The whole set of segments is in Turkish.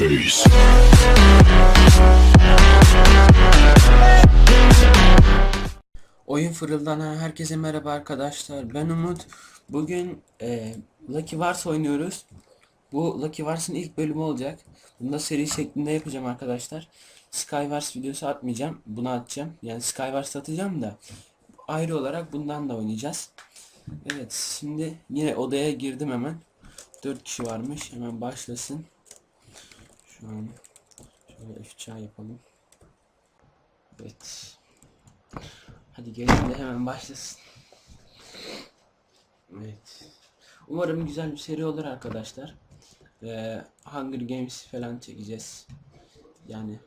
face. Oyun fırıldanan herkese merhaba arkadaşlar. Ben Umut. Bugün e, Lucky Wars oynuyoruz. Bu Lucky Wars'ın ilk bölümü olacak. Bunu da seri şeklinde yapacağım arkadaşlar. Skywars videosu atmayacağım. Bunu atacağım. Yani Skywars atacağım da ayrı olarak bundan da oynayacağız. Evet şimdi yine odaya girdim hemen. 4 kişi varmış. Hemen başlasın. An şöyle F yapalım. Evet. Hadi gelin de hemen başlasın. Evet. Umarım güzel bir seri olur arkadaşlar. Ve Hunger Games falan çekeceğiz. Yani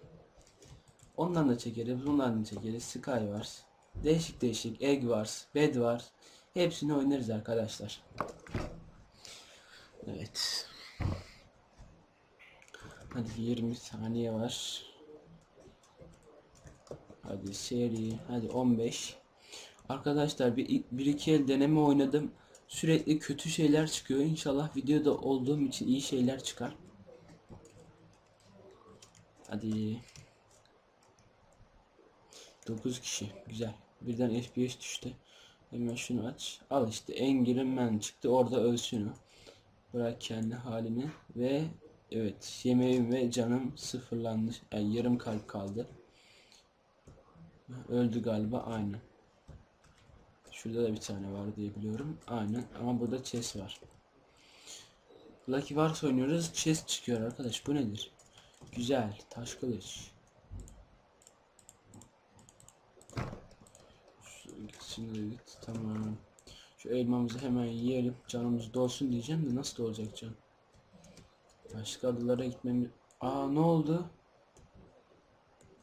ondan da çekeriz, bundan da çekeriz. Sky Wars, değişik değişik Egg Wars, Bed Wars hepsini oynarız arkadaşlar. Evet. Hadi 20 saniye var. Hadi seri. Hadi 15. Arkadaşlar bir, bir iki el deneme oynadım. Sürekli kötü şeyler çıkıyor. İnşallah videoda olduğum için iyi şeyler çıkar. Hadi. 9 kişi. Güzel. Birden FPS düştü. Hemen şunu aç. Al işte Engirin çıktı. Orada ölsün o. Bırak kendi halini. Ve evet yemeğim ve canım sıfırlandı. Yani yarım kalp kaldı. Öldü galiba aynen. Şurada da bir tane var diye biliyorum. Aynen ama burada chest var. Lucky Wars oynuyoruz. Chest çıkıyor arkadaş. Bu nedir? Güzel. Taş kılıç. De git. Tamam. Şu elmamızı hemen yiyelim. Canımız dolsun diyeceğim de nasıl olacak can? Başka adalara gitmemiz... Aa ne oldu?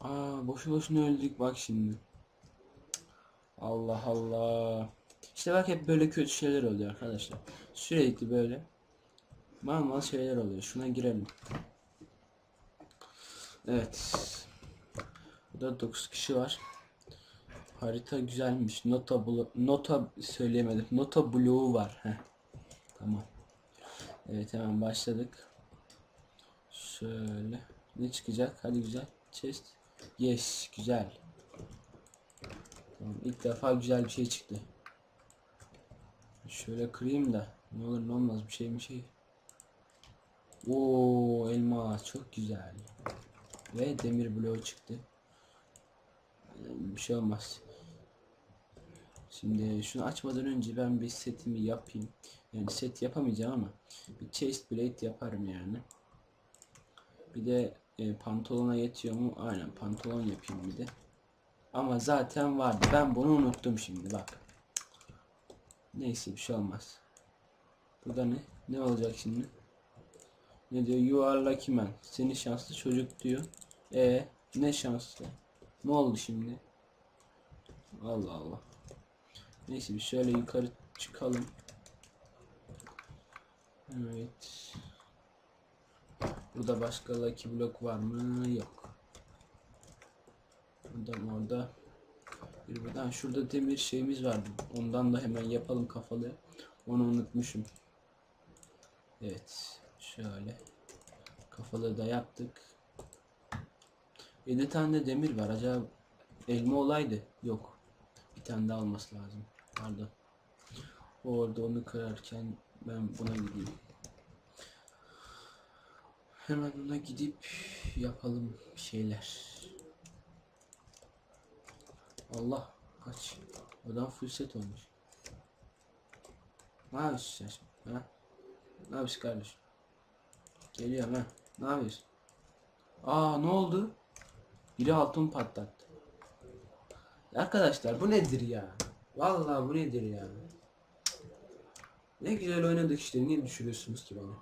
Aa boşu boşuna öldük bak şimdi. Allah Allah. İşte bak hep böyle kötü şeyler oluyor arkadaşlar. Sürekli böyle mal mal şeyler oluyor. Şuna girelim. Evet. Burada 9 kişi var. Harita güzelmiş. Nota blo- nota söyleyemedim. Nota bloğu var. Heh. Tamam. Evet hemen başladık. Şöyle. Ne çıkacak? Hadi güzel. Chest. Yes. Güzel. Tamam. ilk defa güzel bir şey çıktı. Şöyle kırayım da. Ne olur ne olmaz bir şey bir şey. Oo elma çok güzel. Ve demir bloğu çıktı. Bir şey olmaz. Şimdi şunu açmadan önce ben bir setimi yapayım. Yani set yapamayacağım ama bir chest blade yaparım yani. Bir de e, pantolona yetiyor mu? Aynen pantolon yapayım bir de. Ama zaten vardı. Ben bunu unuttum şimdi bak. Neyse bir şey olmaz. Burada ne? Ne olacak şimdi? Ne diyor? You are lucky man. Seni şanslı çocuk diyor. E ne şanslı? Ne oldu şimdi? Allah Allah. Neyse bir şöyle yukarı çıkalım. Evet. Burada başka lucky block var mı? Yok. Buradan orada. Bir buradan şurada demir şeyimiz vardı. Ondan da hemen yapalım kafalı. Onu unutmuşum. Evet. Şöyle. Kafalı da yaptık. 7 tane de demir var. Acaba elma olaydı. Yok. Bir tane daha olması lazım. Pardon. Orada onu kırarken ben buna gideyim. Hemen ona gidip yapalım bir şeyler. Allah kaç. Adam full set olmuş. Ne yapıyorsun sen şimdi? Ha? Ne yapıyorsun kardeşim? Geliyorum ha. Ne yapıyorsun? Aa ne oldu? Biri altın patlattı. Arkadaşlar bu nedir ya? Vallahi bu nedir ya? Ne güzel oynadık işte. Niye düşürüyorsunuz ki beni?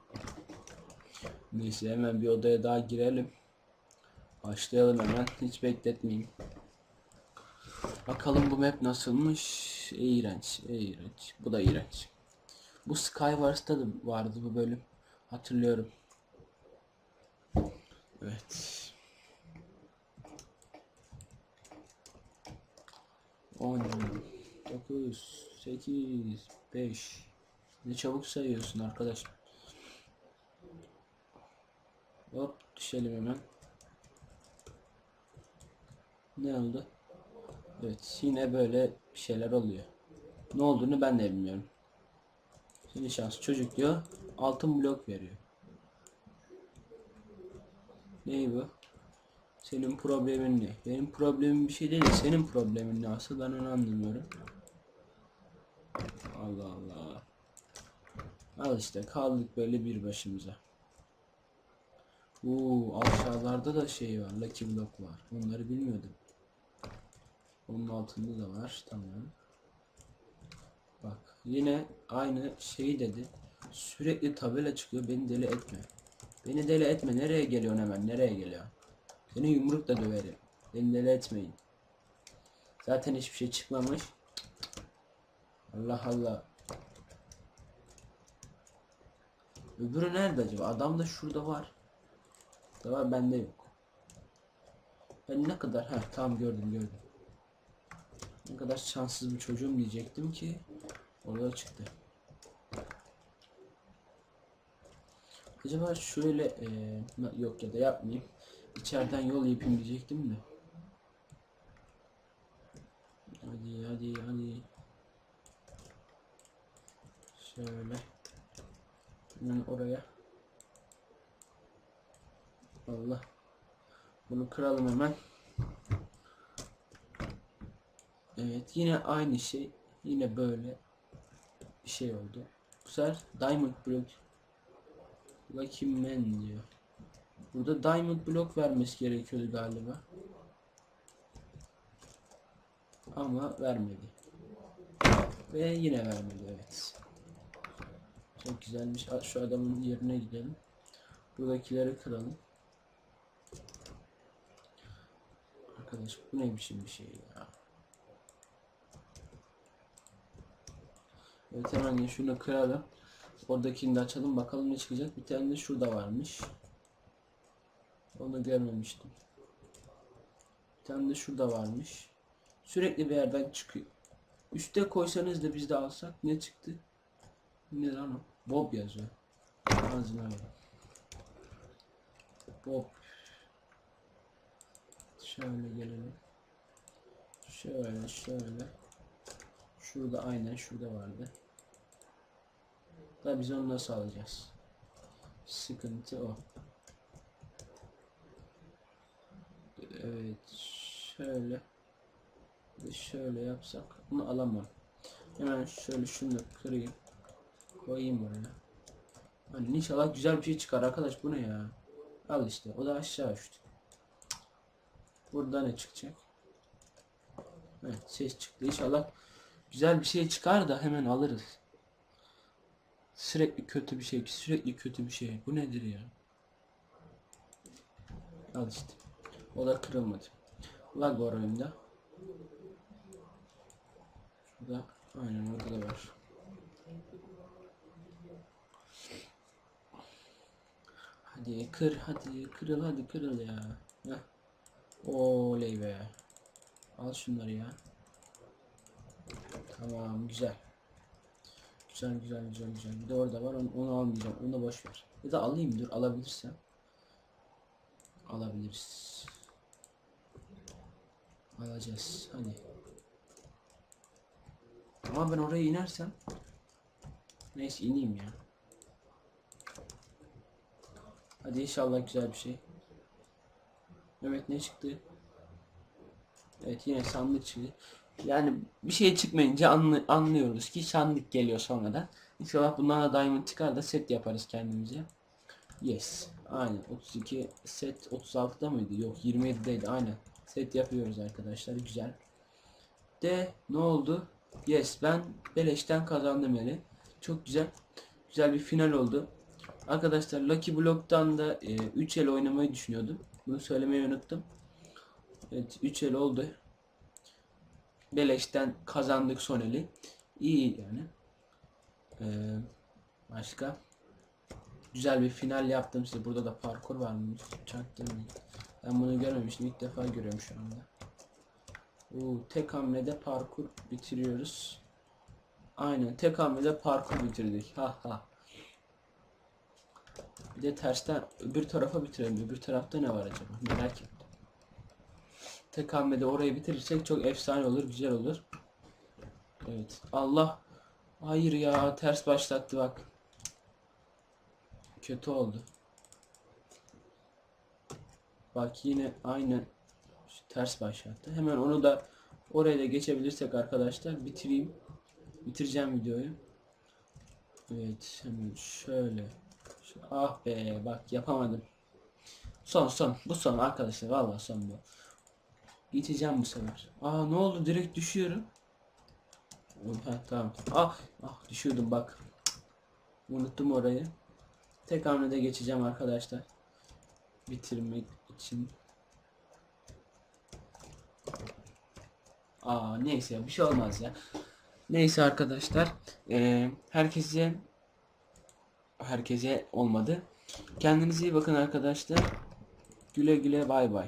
Neyse hemen bir odaya daha girelim. Başlayalım hemen. Hiç bekletmeyeyim. Bakalım bu map nasılmış? İğrenç, iğrenç. Bu da iğrenç. Bu Skywars'ta da vardı bu bölüm. Hatırlıyorum. Evet. 10 9 8 5 Ne çabuk sayıyorsun arkadaş. Düşelim hemen. Ne oldu? Evet yine böyle bir şeyler oluyor. Ne olduğunu ben de bilmiyorum. Şimdi şans çocuk diyor. Altın blok veriyor. Ney bu? Senin problemin ne? Benim problemim bir şey değil. de Senin problemin ne asıl ben onu anlamıyorum. Allah Allah. Al işte kaldık böyle bir başımıza. Oo aşağılarda da şey var. Lucky block var. Onları bilmiyordum. Onun altında da var. Tamam. Bak yine aynı şeyi dedi. Sürekli tabela çıkıyor. Beni deli etme. Beni deli etme. Nereye geliyorsun hemen? Nereye geliyor? Seni yumrukla döverim. Beni deli etmeyin. Zaten hiçbir şey çıkmamış. Allah Allah. Öbürü nerede acaba? Adam da şurada var. Var bende yok. Ben ne kadar ha tamam gördüm gördüm. Ne kadar şanssız bir çocuğum diyecektim ki orada çıktı. Acaba şöyle e, yok ya da yapmayayım. İçeriden yol yapayım diyecektim de. Hadi hadi hadi. Şöyle. Hemen oraya. Allah. Bunu kıralım hemen. Evet yine aynı şey. Yine böyle bir şey oldu. Bu sefer Diamond Block Lucky Man diyor. Burada Diamond Block vermesi gerekiyordu galiba. Ama vermedi. Ve yine vermedi evet. Çok güzelmiş. Şu adamın yerine gidelim. Buradakileri kıralım. Arkadaş bu ne biçim bir şey ya. Evet hemen şunu kıralım. Oradakini de açalım bakalım ne çıkacak. Bir tane de şurada varmış. Onu görmemiştim. Bir tane de şurada varmış. Sürekli bir yerden çıkıyor. Üste koysanız da biz de alsak ne çıktı? Ne lan o? Bob yazıyor. Ağzına. Bob. Şöyle gelelim. Şöyle şöyle. Şurada aynen şurada vardı. Da biz onu nasıl alacağız? Sıkıntı o. Evet şöyle şöyle yapsak bunu alamam. Hemen şöyle şunu kırayım. Koyayım oraya. Hani inşallah güzel bir şey çıkar arkadaş bu ne ya? Al işte o da aşağı uçtu. Burada ne çıkacak? Evet ses çıktı inşallah güzel bir şey çıkar da hemen alırız. Sürekli kötü bir şey sürekli kötü bir şey. Bu nedir ya? Al işte. O da kırılmadı. Lag var oyunda. Şurada aynen orada da var. Hadi kır hadi kırıl hadi kırıl ya. Heh. Oley be. Al şunları ya. Tamam güzel. Güzel güzel güzel güzel. Bir de orada var onu, onu almayacağım. Onu da boş ver. Ya da alayım dur alabilirsem. Alabiliriz. Alacağız. Hadi. Ama ben oraya inersem Neyse ineyim ya. Hadi inşallah güzel bir şey. Evet ne çıktı? Evet yine sandık çıktı. Yani bir şey çıkmayınca anlı- anlıyoruz ki sandık geliyor sonradan. İnşallah bundan da diamond çıkar da set yaparız kendimize. Yes. Aynen 32 set 36'da mıydı? Yok 27'deydi aynen. Set yapıyoruz arkadaşlar güzel. De ne oldu? Yes ben beleşten kazandım yani. Çok güzel. Güzel bir final oldu. Arkadaşlar Lucky Block'tan da e, 3 el oynamayı düşünüyordum. Bunu söylemeyi unuttum. Evet 3 el oldu. Beleşten kazandık son eli. İyi yani. Ee, başka? Güzel bir final yaptım size. Burada da parkur varmış. Çaktırmayın. Ben bunu görmemiştim. İlk defa görüyorum şu anda. Oo, tek hamlede parkur bitiriyoruz. Aynen tek hamlede parkur bitirdik. Ha ha. Bir de tersten öbür tarafa bitirelim. Öbür tarafta ne var acaba? Merak ettim. Tek hamlede orayı bitirirsek çok efsane olur, güzel olur. Evet. Allah. Hayır ya, ters başlattı bak. Kötü oldu. Bak yine aynı ters başlattı. Hemen onu da oraya da geçebilirsek arkadaşlar bitireyim. Bitireceğim videoyu. Evet hemen şöyle. Ah be bak yapamadım. Son son. Bu son arkadaşlar. Vallahi son bu. Geçeceğim bu sefer. Aa ne oldu? Direkt düşüyorum. Ha, tamam. Ah, ah düşüyordum bak. Unuttum orayı. Tek hamlede geçeceğim arkadaşlar. Bitirmek için. Aa neyse bir şey olmaz ya. Neyse arkadaşlar. eee, herkese herkese olmadı. Kendinize iyi bakın arkadaşlar. Güle güle bay bay.